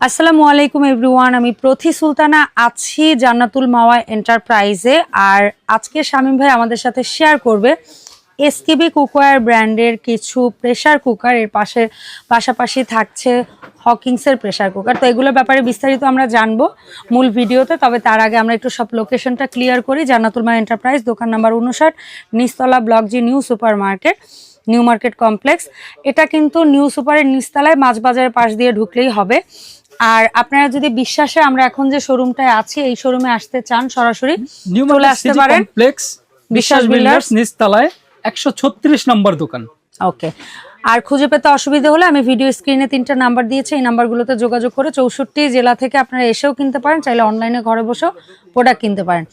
আসসালামু আলাইকুম এভরিওয়ান, আমি প্রথি সুলতানা আছি জান্নাতুল মাওয়া এন্টারপ্রাইজে আর আজকে শামীম ভাই আমাদের সাথে শেয়ার করবে এসকেবি কুকওয়্যার ব্র্যান্ডের কিছু প্রেসার কুকার এর পাশে পাশাপাশি থাকছে হকিংসের প্রেসার কুকার তো এগুলোর ব্যাপারে বিস্তারিত আমরা জানব মূল ভিডিওতে, তবে তার আগে আমরা একটু সব লোকেশনটা ক্লিয়ার করি। জান্নাতুল মাওয়া এন্টারপ্রাইজ, দোকান নাম্বার উনষাট নিচতলা block G new super market new market complex. এটা কিন্তু নিউ সুপারের নিচতলায় মাছ বাজারের পাশ দিয়ে ঢুকলেই হবে। আর আপনারা যদি বিশ্বাসে আমরা এখন যে শোরুমটায় আছি এই শোরুমে আসতে চান সরাসরি নিউ চলে আসতে পারেন। বিশ্বাস বিল্ডার্স নিচতলায় একশো ছত্রিশ নম্বর দোকান। ওকে আর খুঁজে পেতে অসুবিধা হলে আমি ভিডিও স্ক্রিনে তিনটা নাম্বার দিয়েছি এই নাম্বারগুলোতে যোগাযোগ করে চৌষট্টি জেলা থেকে আপনারা এসেও কিনতে পারেন চাইলে অনলাইনে ঘরে বসেও প্রোডাক্ট কিনতে পারেন।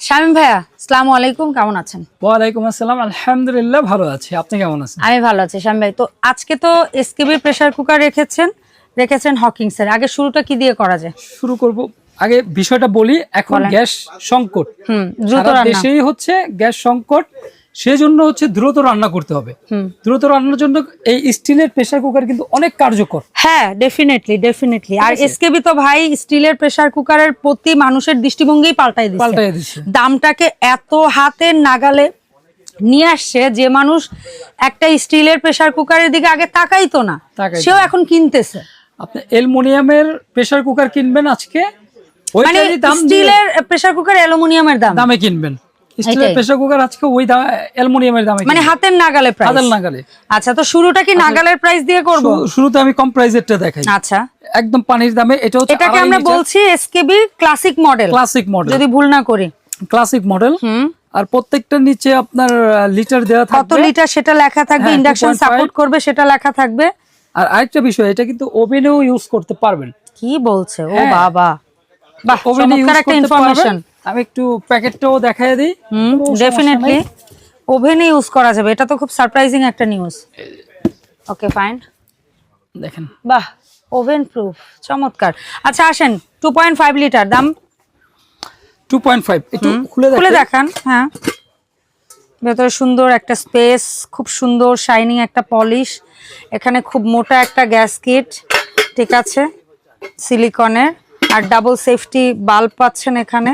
শামীম ভাইয়া আসসালামু আলাইকুম কেমন আছেন? ওয়ালাইকুম আসসালাম আলহামদুলিল্লাহ ভালো আছি। আপনি কেমন আছেন? আমি ভালো আছি শামীম ভাই। তো আজকে তো এসকেবির প্রেসার কুকার রেখেছেন রেখেছেন হকিংসের আগে শুরুটা কি দিয়ে করা যায়? শুরু করব। আগে বিষয়টা বলি এখন গ্যাস সংকট। হুম দ্রুত রান্না। দেশেই হচ্ছে গ্যাস সংকট সেজন্য হচ্ছে দ্রুত রান্না করতে হবে। দ্রুত রান্নার জন্য এই স্টিলের প্রেসার কুকার কিন্তু অনেক কার্যকর। হ্যাঁ ডেফিনেটলি ডেফিনেটলি আর এসকেবি তো ভাই স্টিলের প্রেসার কুকারের প্রতি মানুষের দৃষ্টিভঙ্গি পাল্টাই দিচ্ছে। পাল্টাই দিচ্ছে। দামটাকে এত হাতের নাগালে নিয়ে আসছে যে মানুষ একটা স্টিলের প্রেসার কুকারের দিকে আগে তাকাইতো না। সেও এখন কিনতেছে। আপনি অ্যালুমিনিয়ামের প্রেসার কুকার কিনবেন আজকে? মানে ওইটারই দাম স্টিলের প্রেসার কুকার অ্যালুমিনিয়ামের দাম? দামে কিনবেন। স্টিলের প্রেসার কুকার আজকে ওই দাম অ্যালুমিনিয়ামের দামে মানে হাতের নাগালে প্রাইস আদাল নাগালে। আচ্ছা তো শুরুটা কি নাগালের প্রাইস দিয়ে করব? শু- শুরুতে আমি কম প্রাইজেরটা দেখাই। আচ্ছা। একদম পানির দামে এটা হচ্ছে এটাকে আমরা বলছি SKB classic model classic model যদি ভুল না করি। ক্লাসিক মডেল হুম। আর প্রত্যেকটার নিচে আপনার লিটার দেওয়া কত লিটার সেটা লেখা থাকবে? হ্যাঁ, ইন্ডাকশন সাপোর্ট করবে সেটা লেখা থাকবে। আর আরেকটা বিষয় এটা কিন্তু ওভেনেও ইউজ করতে পারবেন। কি বলছে? ও হ্যাঁ। বাবা। বাহ ওভেনে ইউজ করতে ইনফরমেশন আমি একটু প্যাকেটটাও দেখাই দিই। হুম ডেফিনেটলি। ওভেনে ইউজ করা যাবে। এটা তো খুব সারপ্রাইজিং একটা নিউজ ওকে ফাইন দেখেন। বাহ ওভেন প্রুফ চমৎকার। আচ্ছা আসেন। টু পয়েন্ট ফাইভ লিটার দাম? 2.5 একটু খুলে দেখান হ্যাঁ। ভেতরে সুন্দর একটা স্পেস খুব সুন্দর শাইনিং একটা পলিশ। এখানে খুব মোটা একটা গ্যাস কিট ঠিক আছে সিলিকনের। আর ডাবল সেফটি বাল্ব পাচ্ছেন এখানে।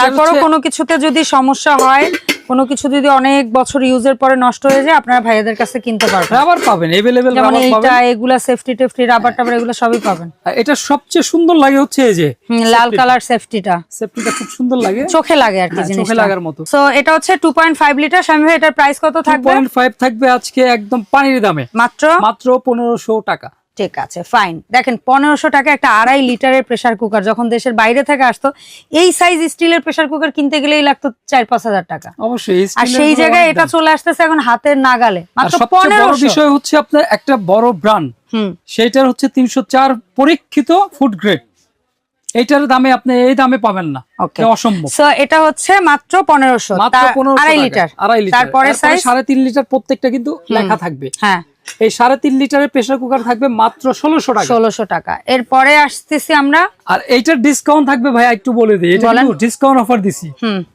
তারপরও কোনো কিছুতে যদি সমস্যা হয় কোনো কিছু যদি অনেক বছর ইউজের পরে নষ্ট হয়ে যায় আপনারা ভাইয়াদের কাছে কিনতে পারবেন। রাবার পাবেন যেমন রাবার পাবেন। এগুলা সেফটি টেফটি রাবার টাবার এগুলো সবই পাবেন। এটা সবচেয়ে সুন্দর লাগে হচ্ছে এই যে লাল কালার সেফটিটা সেফটিটা খুব সুন্দর লাগে। চোখে লাগে আর কি হ্যাঁ, চোখে লাগার মতো। সো এটা হচ্ছে টু পয়েন্ট ফাইভ লিটার স্বামী ভাই এটার প্রাইস কত থাকবে? 2.5 থাকবে আজকে একদম পানির দামে। মাত্র? মাত্র পনেরোশো টাকা। ঠিক আছে ফাইন দেখেন পনেরোশো টাকা একটা আড়াই লিটারের প্রেসার কুকার যখন দেশের বাইরে থেকে আসতো এই সাইজ স্টিলের প্রেসার কুকার কিনতে গেলেই লাগতো চার পাঁচ হাজার টাকা। অবশ্যই আর সেই জায়গায় এটা চলে আসতেছে এখন হাতের নাগালে মাত্র বিষয় হচ্ছে আপনার একটা বড় ব্র্যান্ড হুম। সেইটার হচ্ছে তিনশো চার পরীক্ষিত ফুড গ্রেড এইটার দামে আপনি এই দামে পাবেন না। এটা অসম্ভব। সো এটা হচ্ছে মাত্র পনেরোশো আড়াই লিটার। আড়াই লিটার। তারপরে সাড়ে তিন লিটার প্রত্যেকটা কিন্তু লেখা থাকবে। হ্যাঁ। এই সাড়ে তিন লিটারের প্রেসার কুকার থাকবে মাত্র ষোলোশো টাকা। ষোলোশো টাকা। এরপরে আসতেছি আমরা আর এইটার ডিসকাউন্ট থাকবে ভাই একটু বলে দিই। এটা। ডিসকাউন্ট অফার দিছি।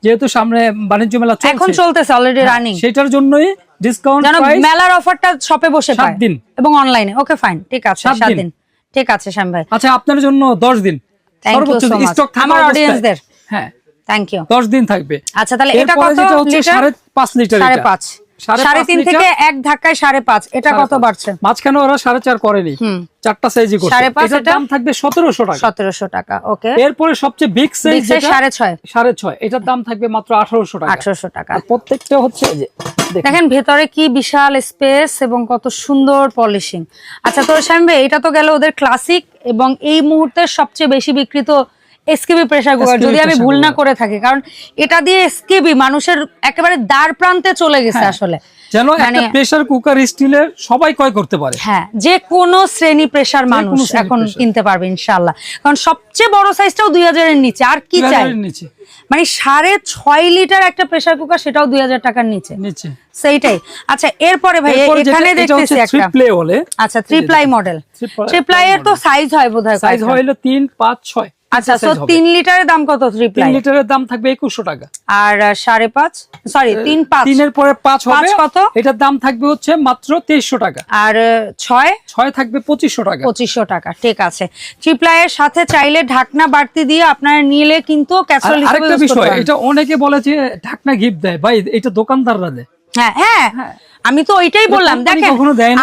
যেহেতু সামনে বাণিজ্য মেলা এখন চলতেছে অলরেডি হ্যাঁ, রানিং সেটার জন্যই ডিসকাউন্ট মেলার অফারটা শপে বসে সাত দিন। এবং অনলাইনে ওকে ফাইন ঠিক আছে সাত দিন। ঠিক আছে শ্যাম ভাই। আচ্ছা আপনার জন্য দশ দিন। Thank সর্বোচ্চ স্টক আমার অবস্থায়। হ্যাঁ। থ্যাংক ইউ দশ দিন থাকবে। আচ্ছা তাহলে এটা কত লিটার সাড়ে পাঁচ লিটার সাড়ে পাঁচ। সাড়ে তিন থেকে এক ধাক্কায় সাড়ে পাঁচ। এটা কত বাড়ছে? মাঝখানে ওরা সাড়ে চার করেনি। চারটা সাইজই করছে। সাড়ে পাঁচ দাম থাকবে সতেরোশো টাকা। সতেরোশো টাকা ওকে। এরপরে সবচেয়ে বিগ সাইজ সাড়ে ছয়। সাড়ে ছয়। এটার দাম থাকবে মাত্র আঠারোশো টাকা। আঠারোশো টাকা। প্রত্যেকটা হচ্ছে দেখেন। ভেতরে কি বিশাল স্পেস এবং কত সুন্দর পলিশিং আচ্ছা তো শ্যাম ভাই এটা তো গেল ওদের ক্লাসিক এবং এই মুহূর্তে সবচেয়ে বেশি বিক্রিত এসকেবি প্রেসার কুকার যদি আমি ভুল না করে থাকি কারণ এটা দিয়ে এসকেবি মানুষের একেবারে দ্বার প্রান্তে চলে গেছে হ্যাঁ। আসলে। যেন একটা প্রেসার কুকার স্টিলের সবাই ক্রয় করতে পারে। হ্যাঁ যে কোনো শ্রেণি প্রেসার মানুষ এখন কিনতে পারবে কারণ সবচেয়ে বড় সাইজটাও দুই হাজারের নিচে আর কি চাই? মানে সাড়ে ছয় লিটার একটা প্রেসার কুকার সেটাও দুই হাজার টাকার নিচে। সেইটাই। আচ্ছা এরপরে ভাই এখানে দেখতেছি একটা। প্লে বলে আচ্ছা three ply model three ply এর তো সাইজ হয় বোধহয় সাইজ হইল তিন পাঁচ ছয়। আচ্ছা তো তিন লিটারের দাম কত থ্রি তিন লিটারের দাম থাকবে একুশশো টাকা। আর সাড়ে পাঁচ? সরি তিন পাঁচ। তিনের পরে পাঁচ হবে। কত? এটার দাম থাকবে হচ্ছে মাত্র তেইশশো টাকা। আর ছয়? ছয় থাকবে পঁচিশশো টাকা। পঁচিশশো টাকা ঠিক আছে। ট্রিপ্লাইয়ের সাথে চাইলে ঢাকনা বাড়তি দিয়ে আপনারা নিলে কিন্তু হিসেবে আরেকটা বিষয় এটা অনেকে বলে যে ঢাকনা গিফট দেয়। ভাই এটা দোকানদাররা দেয়। হ্যাঁ হ্যাঁ। আমি তো ওইটাই বললাম দেখেন।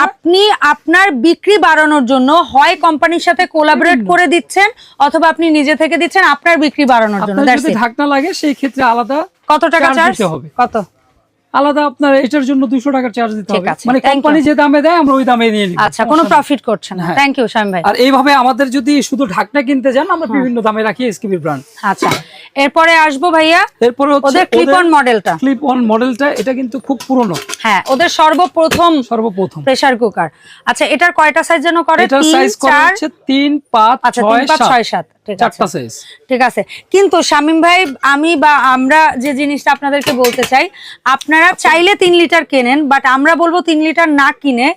আপনি আপনার বিক্রি বাড়ানোর জন্য হয় কোম্পানির সাথে কোলাবরেট করে দিচ্ছেন অথবা আপনি নিজে থেকে দিচ্ছেন আপনার বিক্রি বাড়ানোর জন্য যদি ঢাকনা লাগে সেই ক্ষেত্রে আলাদা কত টাকা চার্জ হবে। কত? আলাদা আপনার এটার জন্য দুশো টাকা চার্জ দিতে হবে। মানে কোম্পানি যে দামে দেয় আমরা ওই দামে নিয়ে নিব। আচ্ছা কোনো প্রফিট করছেন না। হ্যাঁ। থ্যাংক ইউ শাম ভাই। আর এইভাবে আমাদের যদি শুধু ঢাকনা কিনতে যান আমরা বিভিন্ন দামে রাখি এসকিবির ব্র্যান্ড আচ্ছা। এরপরে আসব ভাইয়া এরপরে ওদের ক্লিপ অন মডেলটা ক্লিপ অন মডেলটা এটা কিন্তু খুব পুরনো। হ্যাঁ ওদের সর্বপ্রথম সর্বপ্রথম। প্রেসার কুকার আচ্ছা এটার কয়টা সাইজ যেন করে? এটার তিন সাইজ করা হচ্ছে তিন পাঁচ আচ্ছা ঠিক আছে। চারটা সাইজ ঠিক আছে। কিন্তু শামিম ভাই আমি বা আমরা যে জিনিসটা আপনাদেরকে বলতে চাই আপনারা চাইলে তিন লিটার কেনেন বাট আমরা বলব তিন লিটার না কিনে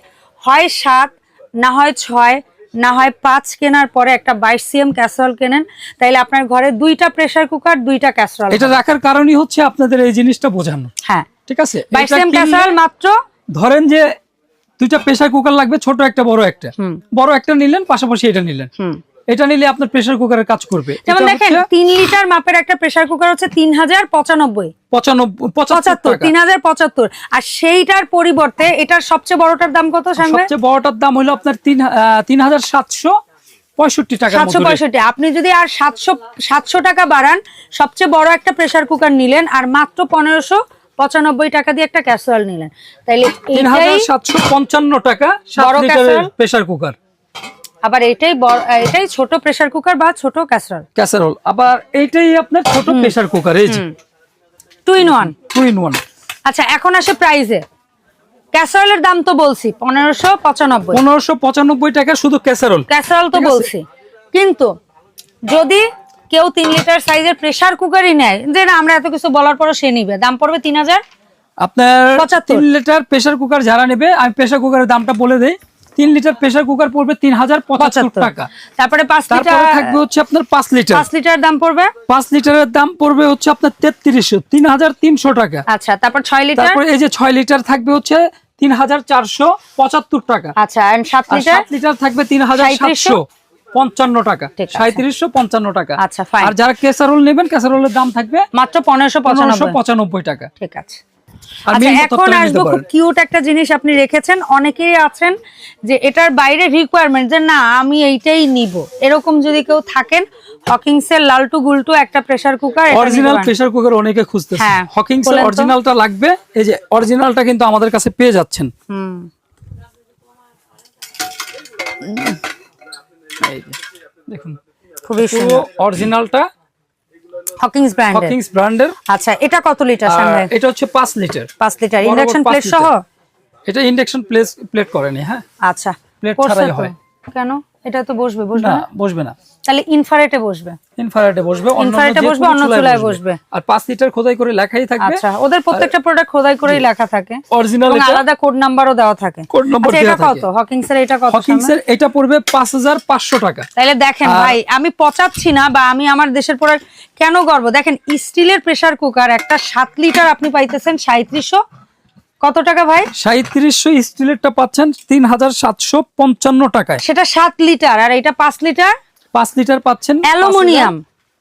হয় সাত না হয় ছয় না হয় পাঁচ কেনার পরে একটা বাইশ সিএম ক্যাসরল কেনেন তাইলে আপনার ঘরে দুইটা প্রেসার কুকার দুইটা ক্যাসরল এটা রাখার কারণই হচ্ছে আপনাদের এই জিনিসটা বোঝানো। হ্যাঁ। ঠিক আছে? বাইশ সিএম ক্যাসরল মাত্র ধরেন যে দুইটা প্রেসার কুকার লাগবে ছোট একটা বড় একটা। হুম। বড় একটা নিলেন পাশাপাশি এটা নিলেন। হুম। এটা নিলে আপনার প্রেসার কুকারের কাজ করবে। যেমন দেখেন হচ্ছে তিন লিটার মাপের একটা প্রেসার কুকার হচ্ছে তিন হাজার পঁচানব্বই। পঁচানব্বই পঁচাত্তর পঁচাত্তর টাকা তিন হাজার পঁচাত্তর। আর সেইটার পরিবর্তে এটার সবচেয়ে বড়টার দাম কত সবচেয়ে বড়টার দাম হলো আপনার তিন হাজার সাতশো পঁয়ষট্টি টাকা সাতশো পঁয়ষট্টি। আপনি যদি আর সাতশো সাতশো টাকা বাড়ান সবচেয়ে বড় একটা প্রেসার কুকার নিলেন আর মাত্র পনেরোশো পঁচানব্বই টাকা দিয়ে একটা ক্যাসোয়াল নিলেন। তাইলে তিন হাজার সাতশো পঞ্চান্ন টাকা ক্যাসেরোল? প্রেসার কুকার আবার এটাই এটাই ছোট প্রেসার কুকার বা ছোট ক্যাসরল ক্যাসারোল আবার এইটাই আপনার ছোট প্রেসার কুকার এই যে। Two in one two in one আচ্ছা এখন আসে প্রাইজে ক্যাসরলের দাম তো বলছি পনেরোশো পঁচানব্বই। পনেরোশো পঁচানব্বই টাকা শুধু ক্যাসারোল ক্যাসরল তো বলছি। কিন্তু যদি কেউ তিন লিটার সাইজের প্রেসার কুকারই নেয় যে না আমরা এত কিছু বলার পরও সে নিবে। দাম পড়বে তিন হাজার আপনার 75 তিন লিটার প্রেসার কুকার যারা নেবে আমি প্রেসার কুকারের দামটা বলে দেই। তিন লিটার প্রেসার কুকার পড়বে তিন হাজার পঁচাত্তর। টাকা। তারপরে পাঁচ লিটার থাকবে হচ্ছে আপনার পাঁচ লিটার। পাঁচ লিটার দাম পড়বে? পাঁচ লিটারের দাম পড়বে হচ্ছে আপনার তেত্রিশশো তিন হাজার তিনশো টাকা। আচ্ছা তারপর ছয় লিটার? তারপরে এই যে ছয় লিটার থাকবে হচ্ছে তিন হাজার চারশো পঁচাত্তর টাকা। আচ্ছা সাত লিটার? লিটার থাকবে তিন হাজার সাতশো পঞ্চান্ন টাকা। সাঁত্রিশশো পঞ্চান্ন টাকা। আচ্ছা, আর যারা কেসারোল নেবেন কেসারোলের দাম থাকবে মাত্র পনেরোশো পঁচানব্বই টাকা। ঠিক আছে। আচ্ছা এখন আসব খুব কিউট একটা জিনিস আপনি রেখেছেন। অনেকেই আছেন যে এটার বাইরে রিকোয়ারমেন্ট যে না আমি এইটাই নিব। এরকম যদি কেউ থাকেন হকিংস এর লালটু গুলটু একটা pressure cooker original pressure cooker অনেকে খুঁজতেছে। হ্যাঁ, হকিংস অরিজিনালটা লাগবে এই যে অরিজিনালটা কিন্তু আমাদের কাছে পেয়ে যাচ্ছেন। হুম। দেখুন। খুবই সুন্দর। অরিজিনালটা হকিংস ব্র্যান্ডের হকিংস ব্র্যান্ডের আচ্ছা এটা কত লিটার সামনে এটা হচ্ছে পাঁচ লিটার পাঁচ লিটার বড় বড় ইন্ডাকশন প্লেট সহ? এটা ইন্ডাকশন প্লেস প্লেট করেনি হ্যাঁ। আচ্ছা। প্লেট ছাড়াই হয়। কেন? এটা তো বসবে বসবে না? বসবে না। তাহলে ইনফারেটে বসবে। ইনফ্রারেডে বসবে ইনফ্রারেডে বসবে, অন্য চুলায় বসবে। আর পাঁচ লিটার খোদাই করে লেখাই থাকবে। আচ্ছা ওদের প্রত্যেকটা প্রোডাক্ট খোদাই করেই লেখা থাকে। অরিজিনাল এটা। আলাদা কোড নাম্বারও দেওয়া থাকে। কোড নম্বর আচ্ছা, দেওয়া থাকে কত? হকিংস এর এটা কত হকিংস এর এটা পড়বে পাঁচ হাজার পাঁচশো টাকা। তাহলে দেখেন ভাই আমি পচাচ্ছি না বা আমি আমার দেশের প্রোডাক্ট কেন গর্ব? দেখেন স্টিলের প্রেসার কুকার একটা সাত লিটার আপনি পাইতেছেন সাঁত্রিশশো কত টাকা ভাই? সাঁত্রিশশো স্টিলেরটা পাচ্ছেন তিন হাজার সাতশো পঞ্চান্ন টাকায়। সেটা সাত লিটার আর এটা পাঁচ লিটার পাঁচ লিটার পাচ্ছেন? অ্যালুমিনিয়াম।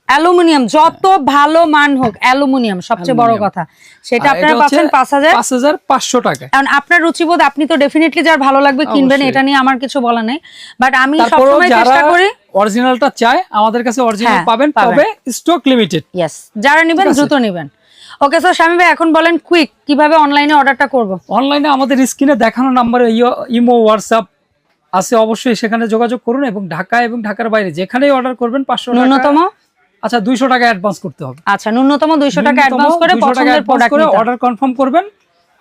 অ্যালুমিনিয়াম যত ভালো মান হোক অ্যালুমিনিয়াম সবচেয়ে বড় কথা। সেটা আপনারা পাচ্ছেন পাঁচ হাজার। পাঁচ হাজার পাঁচশো টাকা। কারণ আপনার রুচিবোধ আপনি তো ডেফিনেটলি যার ভালো লাগবে কিনবেন এটা নিয়ে আমার কিছু বলা নেই। বাট আমি সবসময় চেষ্টা করি অরিজিনালটা চাই আমাদের কাছে অরিজিনাল হ্যাঁ, পাবেন। তবে স্টক লিমিটেড ইয়েস যারা নেবেন। দ্রুত নেবেন। ওকে স্যার স্বামী ভাই এখন বলেন কুইক কীভাবে অনলাইনে অর্ডারটা করব? অনলাইনে আমাদের স্ক্রিনে দেখানো নাম্বারে ইমো হোয়াটসঅ্যাপ আছে অবশ্যই সেখানে যোগাযোগ করুন এবং ঢাকা এবং ঢাকার বাইরে যেখানেই অর্ডার করবেন পাঁচশো ন্যূনতম? আচ্ছা দুইশো টাকা অ্যাডভান্স করতে হবে। আচ্ছা ন্যূনতম দুইশো টাকা অ্যাডভান্স করে পছন্দের প্রোডাক্ট করে অর্ডার কনফার্ম করবেন।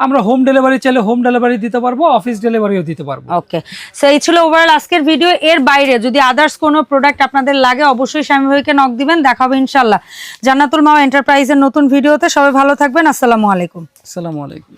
আমরা হোম ডেলিভারি চাইলে হোম ডেলিভারি দিতে পারব অফিস ডেলিভারিও দিতে পারব। ওকে সো এই ছিল ওভারঅল আজকের ভিডিও এর বাইরে যদি আদার্স কোনো প্রোডাক্ট আপনাদের লাগে অবশ্যই স্বামী ভাইকে নক দিবেন দেখাবো ইনশাল্লাহ জান্নাতুল মাওয়া এন্টারপ্রাইজের নতুন ভিডিওতে সবাই ভালো থাকবেন। আসসালামু আলাইকুম। আসসালামু আলাইকুম।